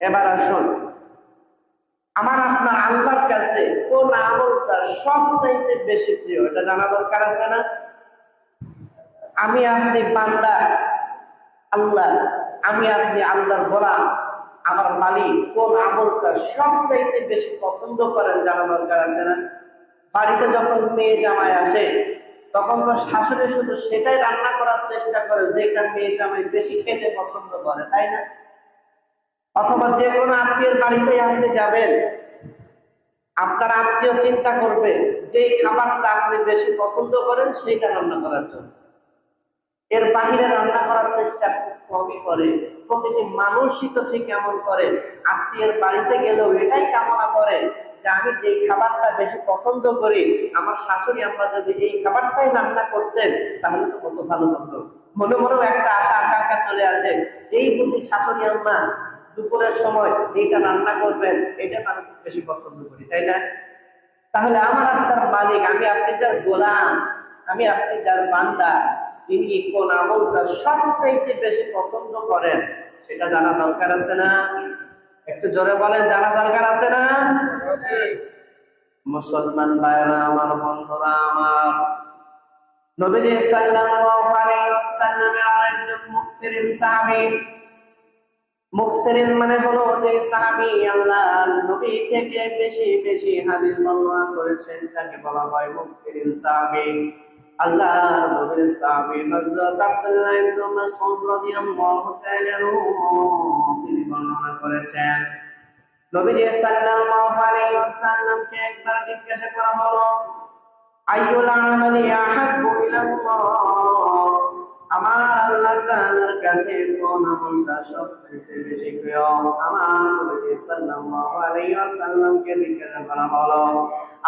এবার আসুন। আমার আপনার আল্লাহর কাছে কোন আমলটা সবচাইতে বেশি প্রিয়? এটা জানা দরকার আছে না? আমি আপনি বান্দা, আল্লাহ, আমি আপনি আল্লাহর গোলাম, আমার মালিক। কোন আমলটা সবচাইতে বেশি পছন্দ করেন জানা দরকার আছে না? বাড়িতে যখন মেয়ে জামাই আসে, তখন তো শাশুড়ি শুধু সেটাই রান্না করার চেষ্টা করে যেটা মেয়ে জামাই বেশি খেতে পছন্দ করে, তাই না? অথবা যে কোনো আত্মীয়ের বাড়িতে আপনি যাবেন, আপনার আত্মীয় চিন্তা করবে যে খাবারটা আপনি বেশি পছন্দ করেন সেইটা রান্না করার জন্য। এর বাহিরে রান্না করার চেষ্টা খুব কমই করে। প্রতিটি মানুষই তো ঠিক এমন করে, আত্মীয়ের বাড়িতে গেলেও এটাই কামনা করে যে আমি যে খাবারটা বেশি পছন্দ করি, আমার শাশুড়ি আমরা যদি এই খাবারটাই রান্না করতেন, তাহলে তো কত ভালো হতো। মনে মনেও একটা আশা, আকাঙ্ক্ষা চলে আসে, এই বুঝি শাশুড়ি আম্মা দুপুরের সময় এইটা রান্না করবেন এটা আমি খুব বেশি পছন্দ করি, তাই না? তাহলে আমার আপনার মালিক, আমি আপনি যার গোলাম, আমি আপনি যার বান্দা, তিনি কোন আমলটা সবচাইতে বেশি পছন্দ করেন, সেটা জানা দরকার আছে না? একটু জোরে বলেন, জানা দরকার আছে না? মুসলমান ভাইরা, আমার বন্ধুরা, আমার নবীজি সাল্লাল্লাহু আলাইহি ওয়াসাল্লামের আরেকজন মুফসিরিন সাহাবী মুফসিরিন মানে হলো যে সাহাবী আল্লাহর নবী থেকে বেশি বেশি হাদিস বর্ণনা করেছেন তাকে বলা হয় মুফসিরিন সাহাবী। আল্লাহর নবীর সাহাবী হযরত আব্দুল্লাহ ইবনে মাসউদ রাদিয়াল্লাহু তাআলা তিনি বর্ণনা করেছেন। নবীজি সাল্লাল্লাহু আলাইহি ওয়াসাল্লামকে একবার জিজ্ঞাসা করা হলো, আইয়ুল আমালি আহাব্বু ইলাল্লাহ? আমার আল্লাহ তাআলার কাছে কোন আমলটা সবচেয়ে বেশি প্রিয়? আমার নবী সাল্লাল্লাহু আলাইহি ওয়াসাল্লামকে জিজ্ঞেস করা হলো,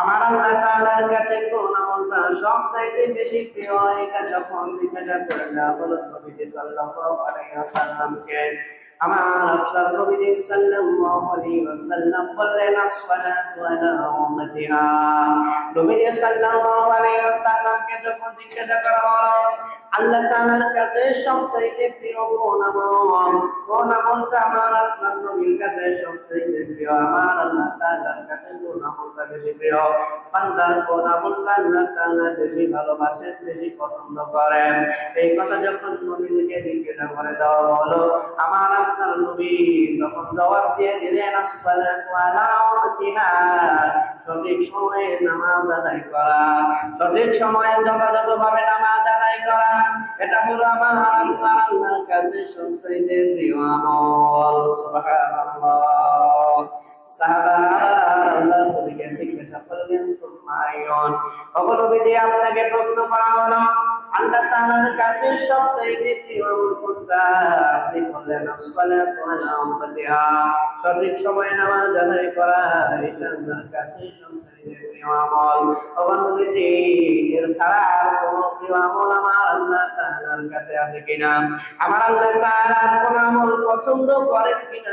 আমার আল্লাহ তাআলার কাছে কোন আমলটা সবচেয়ে বেশি প্রিয়? এটা যখন জিজ্ঞাসা করে হলো নবী সাল্লাল্লাহু আলাইহি ওয়াসাল্লামকে। আমার আপনার নবী সাল্লাল্লাহু আলাইহি ওয়াসাল্লাম বললেন, আসসালাতু আলা উম্মতিহা। নবী সাল্লাল্লাহু আলাইহি ওয়াসাল্লামকে যখন জিজ্ঞাসা করা হলো, আল্লাহ তাআলার কাছে সবচাইতে প্রিয় কোন আমল? কোন আমলটা আমার আপনার নবীর কাছে সবচাইতে প্রিয়? আমার আল্লাহ তাআলার কাছে কোন আমলটা বেশি প্রিয়? বান্দার কোন আমলটা আল্লাহ তাআলা বেশি ভালোবাসেন, বেশি পছন্দ করেন? এই কথা যখন নবীকে জিজ্ঞাসা করে দেওয়া হলো, আমার আপনার নবী তখন জবাব দিয়ে দিলেন সঠিক সময়ে নামাজ আদায় করা, সঠিক সময়ে যথাযথভাবে নামাজ আদায় করা, এটা হলো আমার কাছে সবচেয়ে প্রিয় আমল আপনাকে প্রশ্ন করা হলো আল্লাহ তাআলার কাছে সবচেয়ে প্রিয় কোনটা আপনি বললেন, আসসালাতু সঠিক সময়ে নামাজ আদায় করা, এটা আল্লাহর কাছে সবচেয়ে প্রিয় আমল। অবনবীজি এর ছাড়া আর প্রিয় আমল আমার আল্লাহ তাআলার কাছে আছে কিনা? আমার আল্লাহ তাআলার কোন আমল পছন্দ করেন কিনা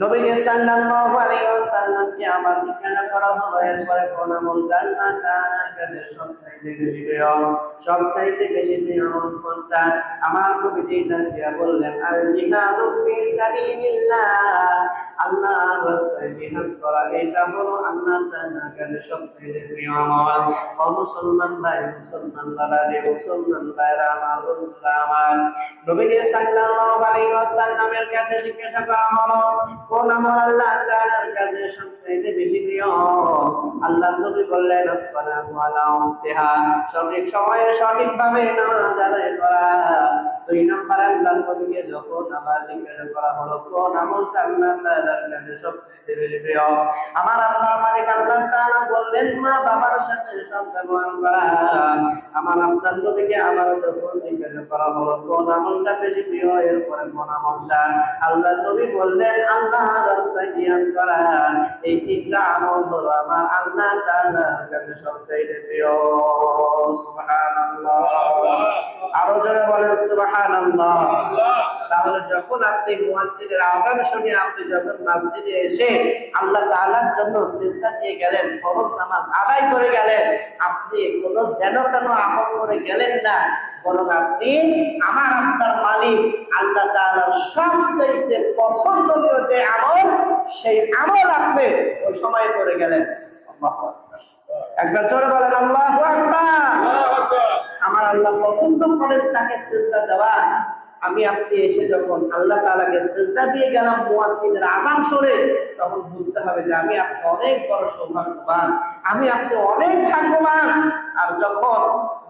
নবীজি সাল্লাল্লাহু আলাইহি ওয়াসাল্লামকে আবার জিজ্ঞাসা করা হলো। এরপরে কোন আমলটা আল্লাহ তাআলার কাছে সবচাইতে বেশি প্রিয়, সবচাইতে বেশি প্রিয় আমল কোনটা? আমার নবীজি ডাকিয়া বললেন আর জিহাদু ফি সাবিলিল্লাহ। আল্লাহর রাস্তায় জিহাদ করা, এটা হলো আল্লাহ তাআলার কাছে সবচাইতে প্রিয় আমল। ও মুসলমান ভাই, মুসলমান বাবাজি মুসলমান ভাইরা, আমার বন্ধুরা আমার। নবীজি সাল্লাল্লাহু আলাইহি ওয়াসাল্লামের কাছে জিজ্ঞাসা করা হলো কোন আমল আল্লাহ তাআলার কাছে সবচেয়ে বেশি প্রিয়? আল্লাহ নবী বললেন, আসসালামু আলা উম্মিহা সঠিক সময়ে সঠিকভাবে নামাজ আদায় করা দুই যখন আবার জিজ্ঞাসা করা হলো, কোন আমল আল্লাহ সবচেয়ে বেশি প্রিয়। আমার মালিক আল্লাহ বললেন, মা বাবার সাথে সব ব্যবহার করা। আমার নবীকে যখন জিজ্ঞাসা করা হলো, কোন আমলটা বেশি প্রিয়? এরপরে কোন আমলটা? নবী বললেন আল্লাহ রাস্তায় জিহাদ করা। এই তিনটা আমল হলো আমার আল্লাহ তাআলার কাছে সবচেয়ে প্রিয়। সুবহানাল্লাহ। আরও বলেন তাহলে যখন আপনি মুয়াজ্জিনের আযান শুনে আপনি যখন মসজিদে এসে আল্লাহ তাআলার জন্য সিজদা দিয়ে গেলেন ফরজ নামাজ আদায় করে গেলেন আপনি কোনো যেন তেন আমল করে গেলেন না বরং আপনি আমার আপনার মালিক আল্লাহ তাআলার সবচাইতে পছন্দনীয় যে আমল সেই আমল আপনি ওই সময় করে গেলেন। একবার জোরে বলেন, আল্লাহ আমার আল্লাহ পছন্দ করেন তাকে চেষ্টা দেওয়া। আমি আপনি এসে যখন আল্লাহ তালাকে চেষ্টা দিয়ে গেলাম মোয়াজ্জিনের আজান শুনে, তখন বুঝতে হবে যে আমি আপনি অনেক বড় সৌভাগ্যবান। আমি আপনি অনেক ভাগ্যবান। আর যখন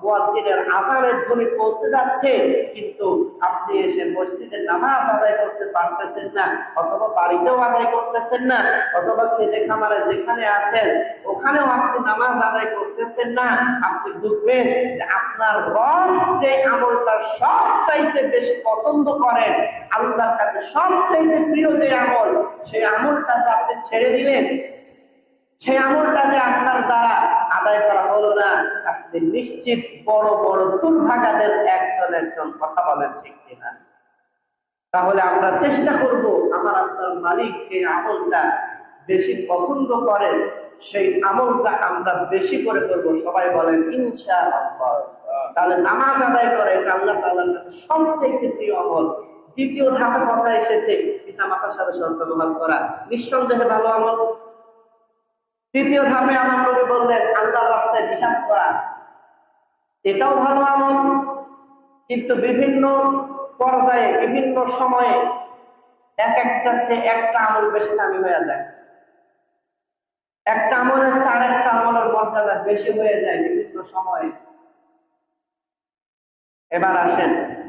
মুয়াজ্জিনের আযানের ধ্বনি পৌঁছে যাচ্ছে, কিন্তু আপনি এসে মসজিদে নামাজ আদায় করতে পারতেছেন না, অথবা বাড়িতেও আদায় করতেছেন না, অথবা খেতে খামারে যেখানে আছেন, ওখানেও আপনি নামাজ আদায় করতেছেন না, আপনি বুঝবেন যে আপনার রব যে আমলটা সব চাইতে বেশি পছন্দ করেন, আল্লাহর কাছে সব চাইতে প্রিয় যে আমল, সেই আমলটা যে আপনি ছেড়ে দিলেন, সেই আমলটা যে আপনার দ্বারা আদায় করা হলো না। আপনি নিশ্চিত বড় বড় দুর্ভাগাদের একজন একজন কথা বলেন ঠিক কিনা? তাহলে আমরা চেষ্টা করব আমার আপনার মালিক যে আমলটা বেশি পছন্দ করেন, সেই আমলটা আমরা বেশি করে করব। সবাই বলেন ইনশা তাহলে নামাজ আদায় করে, এটা আল্লাহ তাআলার কাছে সবচেয়ে প্রিয় আমল। দ্বিতীয় ধাপে কথা এসেছে পিতা মাতার সাথে সৎ ব্যবহার করা। নিঃসন্দেহে ভালো আমল। তৃতীয় ধাপে আমার নবী বললেন, আল্লাহর রাস্তায় জিহাদ করা। এটাও ভালো আমল, কিন্তু বিভিন্ন পর্যায়ে, বিভিন্ন সময়ে এক একটা চেয়ে একটা আমল বেশি দামি হয়ে যায়। একটা আমলের চেয়ে আর একটা আমলের মর্যাদা বেশি হয়ে যায় বিভিন্ন সময়ে। এবার আসেন